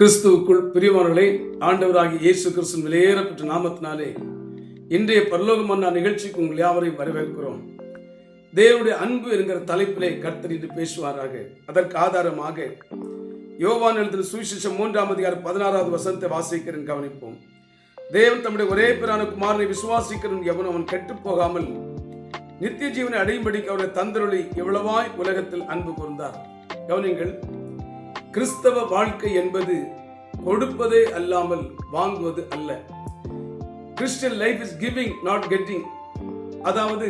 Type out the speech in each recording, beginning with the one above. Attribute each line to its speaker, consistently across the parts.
Speaker 1: கிறிஸ்துவுக்குள் பிரியமானவர்களே ஆண்டவராகிய இயேசு கிறிஸ்துவின் விலையேறப்பட்ட நாமத்தினாலே இன்றைய பரலோக நிகழ்ச்சிக்கு உங்கள் யாவரையும் வரவேற்கிறோம். தேவனுடைய அன்பு என்கிற தலைப்பிலே கர்த்தர் பேசுவாராக. அதற்கு ஆதாரமாக யோவான் எழுதின சுவிசேஷம் மூன்றாம் அதிகாரம் பதினாறாவது வசனத்தை வாசிக்கிறேன் கவனிப்போம். தேவன் தம்முடைய ஒரே பிரான குமாரனை விசுவாசிக்கிறன் எவன் அவன் கெட்டுப் போகாமல் நித்திய ஜீவனை அடையும்படிக்கு அவருடைய தந்தருளை எவ்வளவாய் உலகத்தில் அன்பு கூர்ந்தார். கவனிங்கள் கிறிஸ்தவ வாழ்க்கை என்பது கொடுப்பதே அல்லாமல் வாங்குவது அல்ல. Christian life is giving not getting அதாவது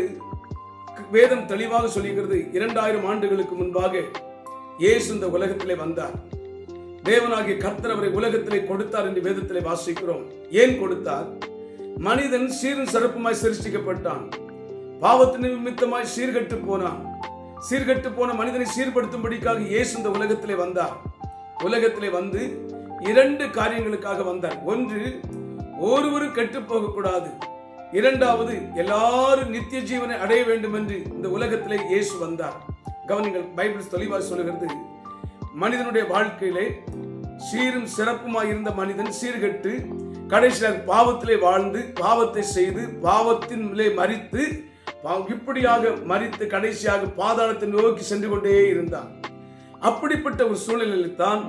Speaker 1: வேதம் தெளிவாக சொல்லுகிறது இரண்டாயிரம் ஆண்டுகளுக்கு முன்பாக இயேசு இந்த உலகத்திலே வந்தார். தேவனாகிய கர்த்தர் அவரை உலகத்திலே கொடுத்தார் என்று வேதத்திலே வாசிக்கிறோம். ஏன் கொடுத்தார்? மனிதன் சீரும் சிறப்புமாய் சிருஷ்டிக்கப்பட்டான். பாவத்தின் நிமித்தமாய் சீர்கட்டு போனான். சீர்கட்டு போன மனிதனை சீர்படுத்தும்படிக்காக இயேசு இந்த உலகத்திலே வந்தார். உலகத்திலே வந்து இரண்டு காரியங்களுக்காக வந்தார். ஒன்று ஒருவரும் கெட்டு போகக்கூடாது இரண்டாவது எல்லாரும் நித்திய ஜீவனை அடைய வேண்டும் என்று இந்த உலகத்திலே இயேசு வந்தார். கவனிங்கள் பைபிள் தெளிவாக சொல்லுகிறது மனிதனுடைய வாழ்க்கையிலே சீரும் சிறப்புமாய் இருந்த மனிதன் சீர்கெட்டு கடைசியாக பாவத்திலே வாழ்ந்து பாவத்தை செய்து பாவத்தின் மேலே மறித்து இப்படியாக மறித்து கடைசியாக பாதாளத்தை நோக்கி சென்று கொண்டே இருந்தான். அப்படிப்பட்ட ஒரு சூழ்நிலையில் தான்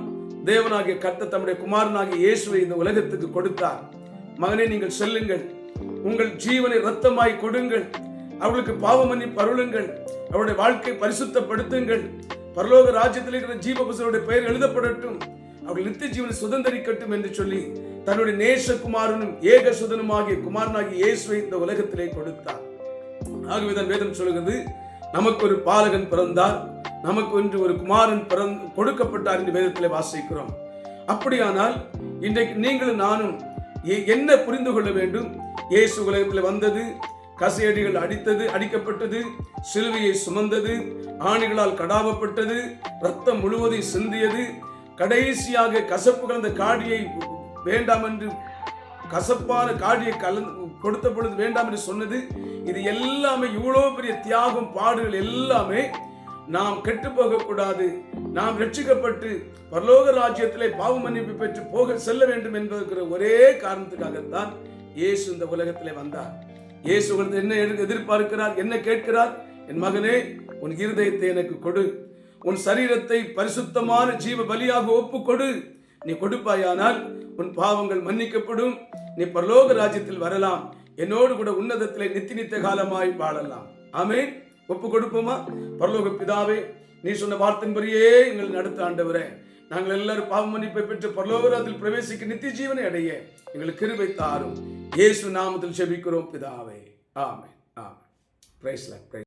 Speaker 1: தேவனாகிய கர்த்த தம்முடைய குமாரனாகிய இயேசுவை இந்த உலகத்துக்கு கொடுத்தார். மகனே நீங்கள் செல்லுங்கள். உங்கள் ஜீவனை ரத்தமாய் கொடுங்கள். அவளுக்கு பாவ மன்னிப்பு அருளுங்கள். அவருடைய வாழ்க்கை பரிசுத்தப்படுத்துங்கள். பரலோக ராஜ்யத்தில் இருக்கிற ஜீவபுசருடைய பெயர் எழுதப்படட்டும். அவர்கள் நித்திய ஜீவனை சுதந்திரிக்கட்டும் என்று சொல்லி தன்னுடைய நேச குமாரனும் ஏக சுதனுமாகிய குமாரனாகிய இயேசுவை இந்த உலகத்திலே கொடுத்தார். ஆகவேதான் வேதம் சொல்கிறது நமக்கு ஒரு பாலகன் பிறந்தார். நமக்கு ஒன்று ஒரு குமாரன் பிறந்து கொடுக்கப்பட்டார் என்று வேதத்தில் வாசிக்கிறோம். அப்படியானால் இன்றைக்கு நீங்களும் நானும் என்ன புரிந்து கொள்ள வேண்டும்? இயேசு உலகத்தில் வந்தது கசையடிகள் அடித்தது அடிக்கப்பட்டது சிலுவையை சுமந்தது ஆணிகளால் கடாவப்பட்டது ரத்தம் முழுவதும் சிந்தியது கடைசியாக கசப்பு கலந்த காடியை வேண்டாம் என்று கசப்பான காடியை கலந்து கொடுத்த பொழுது வேண்டாம் என்று சொன்னது இது எல்லாமே இவ்வளோ பெரிய தியாகம் பாடுகள் எல்லாமே நாம் கெட்டு போகக்கூடாது நாம் ரட்சிக்கப்பட்டு பரலோக ராஜ்யத்திலே பாவ மன்னிப்பு பெற்று போக செல்ல வேண்டும் என்பதற்கு ஒரே காரணத்துக்காகத்தான் இயேசு இந்த உலகத்திலே வந்தார். இயேசு உங்களுக்கு என்ன எதிர்பார்க்கிறார் என்ன கேட்கிறார்? என் மகனே உன் இருதயத்தை எனக்கு கொடு. உன் சரீரத்தை பரிசுத்தமான ஜீவ பலியாக ஒப்பு கொடு. நீ கொடுப்பாயானால் உன் பாவங்கள் மன்னிக்கப்படும். நீ பரலோக ராஜ்யத்தில் வரலாம். என்னோடு கூட உன்னதத்திலே நித்தி நித்த காலமாய் வாழலாம். ஆமே ஒப்பு கொடுப்போமா பரலோக பிதாவே நீ சொன்ன வார்த்தையின்படியே எங்களை நடத்த ஆண்டவரே. நாங்கள் எல்லாரும் பாவ மன்னிப்பை பெற்று பரலோகராத்தில் பிரவேசிக்க நித்திய ஜீவனை அடைய எங்களுக்கு கிருபை தாரும். இயேசு நாமத்தில் செபிக்கிறோம் பிதாவே. ஆமே ஆமே பிரைஸ்ல பிரைஸ்